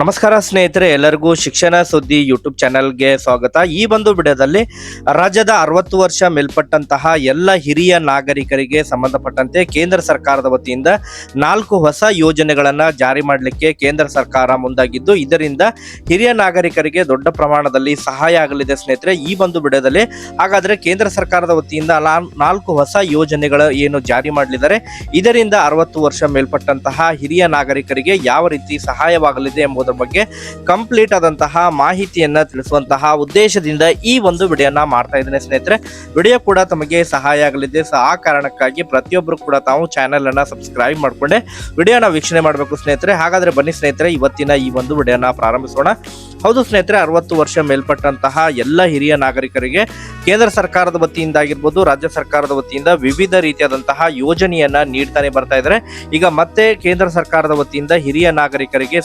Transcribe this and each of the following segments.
ನಮಸ್ಕಾರ ಸ್ನೇಹಿತರೆ, ಎಲ್ಲರಿಗೂ ಶಿಕ್ಷಣ ಸುದ್ದಿ ಯೂಟ್ಯೂಬ್ ಚಾನೆಲ್ಗೆ ಸ್ವಾಗತ. ಈ ಒಂದು ವಿಡಿಯೋದಲ್ಲಿ ರಾಜ್ಯದ ಅರವತ್ತು ವರ್ಷ ಮೇಲ್ಪಟ್ಟಂತಹ ಎಲ್ಲ ಹಿರಿಯ ನಾಗರಿಕರಿಗೆ ಸಂಬಂಧಪಟ್ಟಂತೆ ಕೇಂದ್ರ ಸರ್ಕಾರದ ವತಿಯಿಂದ ನಾಲ್ಕು ಹೊಸ ಯೋಜನೆಗಳನ್ನು ಜಾರಿ ಮಾಡಲಿಕ್ಕೆ ಕೇಂದ್ರ ಸರ್ಕಾರ ಮುಂದಾಗಿದ್ದು, ಇದರಿಂದ ಹಿರಿಯ ನಾಗರಿಕರಿಗೆ ದೊಡ್ಡ ಪ್ರಮಾಣದಲ್ಲಿ ಸಹಾಯ ಆಗಲಿದೆ ಸ್ನೇಹಿತರೆ. ಈ ಒಂದು ವಿಡಿಯೋದಲ್ಲಿ ಹಾಗಾದರೆ ಕೇಂದ್ರ ಸರ್ಕಾರದ ವತಿಯಿಂದ ನಾಲ್ಕು ಹೊಸ ಯೋಜನೆಗಳು ಏನು ಜಾರಿ ಮಾಡಲಿದ್ದಾರೆ. ಇದರಿಂದ ಅರವತ್ತು ವರ್ಷ ಮೇಲ್ಪಟ್ಟಂತಹ ಹಿರಿಯ ನಾಗರಿಕರಿಗೆ ಯಾವ ರೀತಿ ಸಹಾಯವಾಗಲಿದೆ ಎಂಬುದರ ಬಗ್ಗೆ ಕಂಪ್ಲೀಟ್ ಆದಂತಹ ಮಾಹಿತಿಯನ್ನ ತಿಳಿಸುವಂತಹ ಉದ್ದೇಶದಿಂದ ಈ ಒಂದು ವಿಡಿಯೋನ ಮಾಡ್ತಾ ಇದ್ದೇನೆ ಸ್ನೇಹಿತರೆ. ವಿಡಿಯೋ ಕೂಡ ತಮಗೆ ಸಹಾಯ ಆಗಲಿದೆ. ಸೊ ಆ ಕಾರಣಕ್ಕಾಗಿ ಪ್ರತಿಯೊಬ್ಬರು ಕೂಡ ತಾವು ಚಾನೆಲ್ ಅನ್ನ ಸಬ್ಸ್ಕ್ರೈಬ್ ಮಾಡ್ಕೊಂಡೆ ವಿಡಿಯೋನ ವೀಕ್ಷಣೆ ಮಾಡಬೇಕು ಸ್ನೇಹಿತರೆ. ಹಾಗಾದ್ರೆ ಬನ್ನಿ ಸ್ನೇಹಿತರೆ, ಇವತ್ತಿನ ಈ ಒಂದು ವಿಡಿಯೋನ ಪ್ರಾರಂಭಿಸೋಣ. ಹೌದು ಸ್ನೇಹಿತರೆ, ಅರವತ್ತು ವರ್ಷ ಮೇಲ್ಪಟ್ಟಂತಹ ಎಲ್ಲ ಹಿರಿಯ ನಾಗರಿಕರಿಗೆ ಕೇಂದ್ರ ಸರ್ಕಾರದ ವತಿಯಿಂದ ಆಗಿರ್ಬೋದು, ರಾಜ್ಯ ಸರ್ಕಾರದ ವತಿಯಿಂದ ವಿವಿಧ ರೀತಿಯಾದಂತಹ ಯೋಜನೆಯನ್ನ ನೀಡ್ತಾನೆ ಬರ್ತಾ ಇದ್ದಾರೆ. ಈಗ ಮತ್ತೆ ಕೇಂದ್ರ ಸರ್ಕಾರದ ವತಿಯಿಂದ ಹಿರಿಯ ನಾಗರಿಕರಿಗೆ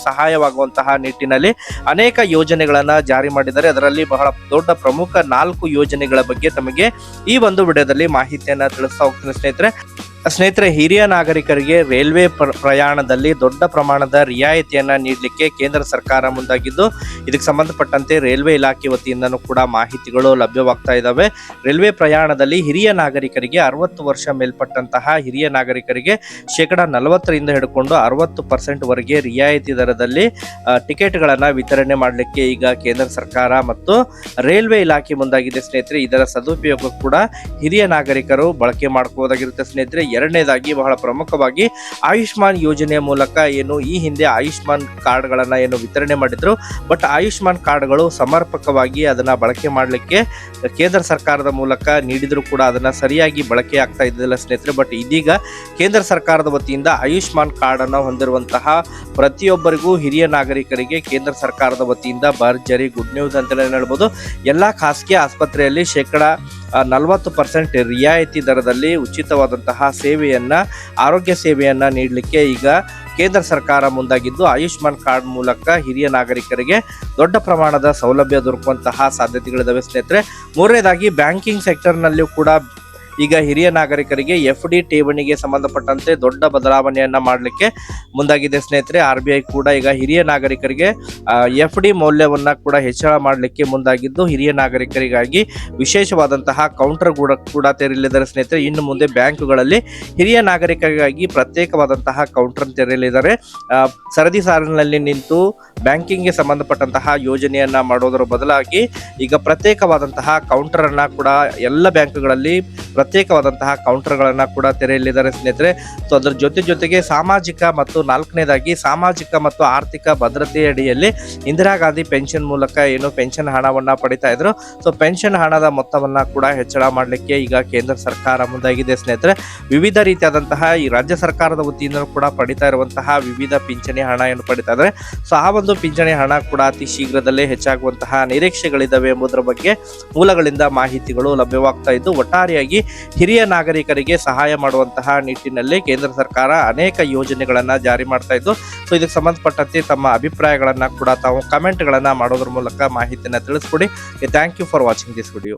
ಸಹಾಯವಾಗುವಂತಹ ನಿಟ್ಟಿನಲ್ಲಿ ಅನೇಕ ಯೋಜನೆಗಳನ್ನ ಜಾರಿ ಮಾಡಿದ್ದಾರೆ. ಅದರಲ್ಲಿ ಬಹಳ ದೊಡ್ಡ ಪ್ರಮುಖ ನಾಲ್ಕು ಯೋಜನೆಗಳ ಬಗ್ಗೆ ತಮಗೆ ಈ ಒಂದು ವಿಡಿಯೋದಲ್ಲಿ ಮಾಹಿತಿಯನ್ನ ತಿಳಿಸ್ತಾ ಹೋಗ್ತೀನಿ ಸ್ನೇಹಿತರೆ. ಸ್ನೇಹಿತರೆ, ಹಿರಿಯ ನಾಗರಿಕರಿಗೆ ರೈಲ್ವೆ ಪ್ರಯಾಣದಲ್ಲಿ ದೊಡ್ಡ ಪ್ರಮಾಣದ ರಿಯಾಯಿತಿಯನ್ನು ನೀಡಲಿಕ್ಕೆ ಕೇಂದ್ರ ಸರ್ಕಾರ ಮುಂದಾಗಿದ್ದು, ಇದಕ್ಕೆ ಸಂಬಂಧಪಟ್ಟಂತೆ ರೈಲ್ವೆ ಇಲಾಖೆ ವತಿಯಿಂದನೂ ಕೂಡ ಮಾಹಿತಿಗಳು ಲಭ್ಯವಾಗ್ತಾ ಇದ್ದಾವೆ ರೈಲ್ವೆ ಪ್ರಯಾಣದಲ್ಲಿ ಹಿರಿಯ ನಾಗರಿಕರಿಗೆ ಅರವತ್ತು ವರ್ಷ ಮೇಲ್ಪಟ್ಟಂತಹ ಹಿರಿಯ ನಾಗರಿಕರಿಗೆ ಶೇಕಡ ನಲವತ್ತರಿಂದ ಹಿಡ್ಕೊಂಡು ಅರವತ್ತು ಪರ್ಸೆಂಟ್ ವರೆಗೆ ರಿಯಾಯಿತಿ ದರದಲ್ಲಿ ಟಿಕೆಟ್ಗಳನ್ನು ವಿತರಣೆ ಮಾಡಲಿಕ್ಕೆ ಈಗ ಕೇಂದ್ರ ಸರ್ಕಾರ ಮತ್ತು ರೈಲ್ವೆ ಇಲಾಖೆ ಮುಂದಾಗಿದೆ ಸ್ನೇಹಿತರೆ. ಇದರ ಸದುಪಯೋಗ ಕೂಡ ಹಿರಿಯ ನಾಗರಿಕರು ಬಳಕೆ ಮಾಡ್ಕೋದಾಗಿರುತ್ತೆ ಸ್ನೇಹಿತರೆ. ಎರಡನೇದಾಗಿ ಬಹಳ ಪ್ರಮುಖವಾಗಿ ಆಯುಷ್ಮಾನ್ ಯೋಜನೆಯ ಮೂಲಕ ಏನು ಈ ಹಿಂದೆ ಆಯುಷ್ಮಾನ್ ಕಾರ್ಡ್ಗಳನ್ನ ಏನು ವಿತರಣೆ ಮಾಡಿದ್ರು. ಬಟ್ ಆಯುಷ್ಮಾನ್ ಕಾರ್ಡ್ಗಳು ಸಮರ್ಪಕವಾಗಿ ಅದನ್ನ ಬಳಕೆ ಮಾಡಲಿಕ್ಕೆ ಕೇಂದ್ರ ಸರ್ಕಾರದ ಮೂಲಕ ನೀಡಿದ್ರು ಕೂಡ ಅದನ್ನ ಸರಿಯಾಗಿ ಬಳಕೆ ಆಗ್ತಾ ಇದ್ದಿಲ್ಲ ಸ್ನೇಹಿತರೆ. ಬಟ್ ಇದೀಗ ಕೇಂದ್ರ ಸರ್ಕಾರದ ವತಿಯಿಂದ ಆಯುಷ್ಮಾನ್ ಕಾರ್ಡ್ ಅನ್ನು ಹೊಂದಿರುವಂತಹ ಪ್ರತಿಯೊಬ್ಬರಿಗೂ ಹಿರಿಯ ನಾಗರಿಕರಿಗೆ ಕೇಂದ್ರ ಸರ್ಕಾರದ ವತಿಯಿಂದ ಭರ್ಜರಿ, ಗುಡ್ ನ್ಯೂಸ್ ಅಂತಲೇ ಹೇಳ್ಬೋದು. ಎಲ್ಲಾ ಖಾಸಗಿ ಆಸ್ಪತ್ರೆಯಲ್ಲಿ ಶೇಕಡ ನಲವತ್ತು ಪರ್ಸೆಂಟ್ ರಿಯಾಯಿತಿ ದರದಲ್ಲಿ ಉಚಿತವಾದಂತಹ ಸೇವೆಯನ್ನು, ಆರೋಗ್ಯ ಸೇವೆಯನ್ನು ನೀಡಲಿಕ್ಕೆ ಈಗ ಕೇಂದ್ರ ಸರ್ಕಾರ ಮುಂದಾಗಿದ್ದು, ಆಯುಷ್ಮಾನ್ ಕಾರ್ಡ್ ಮೂಲಕ ಹಿರಿಯ ನಾಗರಿಕರಿಗೆ ದೊಡ್ಡ ಪ್ರಮಾಣದ ಸೌಲಭ್ಯ ದೊರಕುವಂತಹ ಸಾಧ್ಯತೆಗಳಿದ್ದಾವೆ ಸ್ನೇಹಿತರೆ. ಮೂರನೇದಾಗಿ ಬ್ಯಾಂಕಿಂಗ್ ಸೆಕ್ಟರ್ನಲ್ಲಿಯೂ ಕೂಡ ಈಗ ಹಿರಿಯ ನಾಗರಿಕರಿಗೆ ಎಫ್ ಡಿ ಠೇವಣಿಗೆ ಸಂಬಂಧಪಟ್ಟಂತೆ ದೊಡ್ಡ ಬದಲಾವಣೆಯನ್ನ ಮಾಡಲಿಕ್ಕೆ ಮುಂದಾಗಿದೆ. ಸ್ನೇಹಿತರೆ, ಆರ್ ಬಿ ಐ ಕೂಡ ಈಗ ಹಿರಿಯ ನಾಗರಿಕರಿಗೆ ಎಫ್ ಡಿ ಮೌಲ್ಯವನ್ನ ಕೂಡ ಹೆಚ್ಚಳ ಮಾಡಲಿಕ್ಕೆ ಮುಂದಾಗಿದ್ದು, ಹಿರಿಯ ನಾಗರಿಕರಿಗಾಗಿ ವಿಶೇಷವಾದಂತಹ ಕೌಂಟರ್ ಕೂಡ ಕೂಡ ತೆರೆಯಲಿದ್ದಾರೆ. ಸ್ನೇಹಿತರೆ, ಇನ್ನು ಮುಂದೆ ಬ್ಯಾಂಕುಗಳಲ್ಲಿ ಹಿರಿಯ ನಾಗರಿಕರಿಗಾಗಿ ಪ್ರತ್ಯೇಕವಾದಂತಹ ಕೌಂಟರ್ ತೆರೆಯಲಿದ್ದಾರೆ. ಸರದಿ ಸಾಲಿನಲ್ಲಿ ನಿಂತು ಬ್ಯಾಂಕಿಂಗ್ಗೆ ಸಂಬಂಧಪಟ್ಟಂತಹ ಯೋಜನೆಯನ್ನ ಮಾಡೋದರ ಬದಲಾಗಿ ಈಗ ಪ್ರತ್ಯೇಕವಾದಂತಹ ಕೌಂಟರ್ ಅನ್ನ ಕೂಡ ಎಲ್ಲ ಬ್ಯಾಂಕ್ಗಳಲ್ಲಿ ಪ್ರತ್ಯೇಕವಾದಂತಹ ಕೌಂಟರ್ಗಳನ್ನು ಕೂಡ ತೆರೆಯಲಿದ್ದಾರೆ ಸ್ನೇಹಿತರೆ. ಸೊ ಅದರ ಜೊತೆ ಜೊತೆಗೆ ಸಾಮಾಜಿಕ ಮತ್ತು ನಾಲ್ಕನೇದಾಗಿ ಸಾಮಾಜಿಕ ಮತ್ತು ಆರ್ಥಿಕ ಭದ್ರತೆಯಡಿಯಲ್ಲಿ ಇಂದಿರಾ ಗಾಂಧಿ ಪೆನ್ಷನ್ ಮೂಲಕ ಏನು ಪೆನ್ಷನ್ ಹಣವನ್ನ ಪಡಿತಾ ಇದ್ರು. ಸೊ ಪೆನ್ಷನ್ ಹಣದ ಮೊತ್ತವನ್ನ ಕೂಡ ಹೆಚ್ಚಳ ಮಾಡಲಿಕ್ಕೆ ಈಗ ಕೇಂದ್ರ ಸರ್ಕಾರ ಮುಂದಾಗಿದೆ ಸ್ನೇಹಿತರೆ. ವಿವಿಧ ರೀತಿಯಾದಂತಹ ಈ ರಾಜ್ಯ ಸರ್ಕಾರದ ವತಿಯಿಂದ ಕೂಡ ಪಡಿತಾ ಇರುವಂತಹ ವಿವಿಧ ಪಿಂಚಣಿ ಹಣ ಏನು ಪಡಿತಾ ಇದ್ದಾರೆ ಸೊ ಆ ಒಂದು ಪಿಂಚಣಿ ಹಣ ಕೂಡ ಅತಿ ಶೀಘ್ರದಲ್ಲೇ ಹೆಚ್ಚಾಗುವಂತಹ ನಿರೀಕ್ಷೆಗಳಿದ್ದಾವೆ ಎಂಬುದರ ಬಗ್ಗೆ ಮೂಲಗಳಿಂದ ಮಾಹಿತಿಗಳು ಲಭ್ಯವಾಗ್ತಾ ಇದ್ದು, ಒಟ್ಟಾರೆಯಾಗಿ ಹಿರಿಯ ನಾಗರಿಕರಿಗೆ ಸಹಾಯ ಮಾಡುವಂತಹ ನಿಟ್ಟಿನಲ್ಲಿ ಕೇಂದ್ರ ಸರ್ಕಾರ ಅನೇಕ ಯೋಜನೆಗಳನ್ನ ಜಾರಿ ಮಾಡ್ತಾ ಇದ್ದು, ಸೊ ಇದಕ್ಕೆ ಸಂಬಂಧಪಟ್ಟಂತೆ ತಮ್ಮ ಅಭಿಪ್ರಾಯಗಳನ್ನ ಕೂಡ ತಾವು ಕಮೆಂಟ್ಗಳನ್ನ ಮಾಡೋದ್ರ ಮೂಲಕ ಮಾಹಿತಿಯನ್ನು ತಿಳಿಸ್ಕೊಡಿ. Thank you for watching this video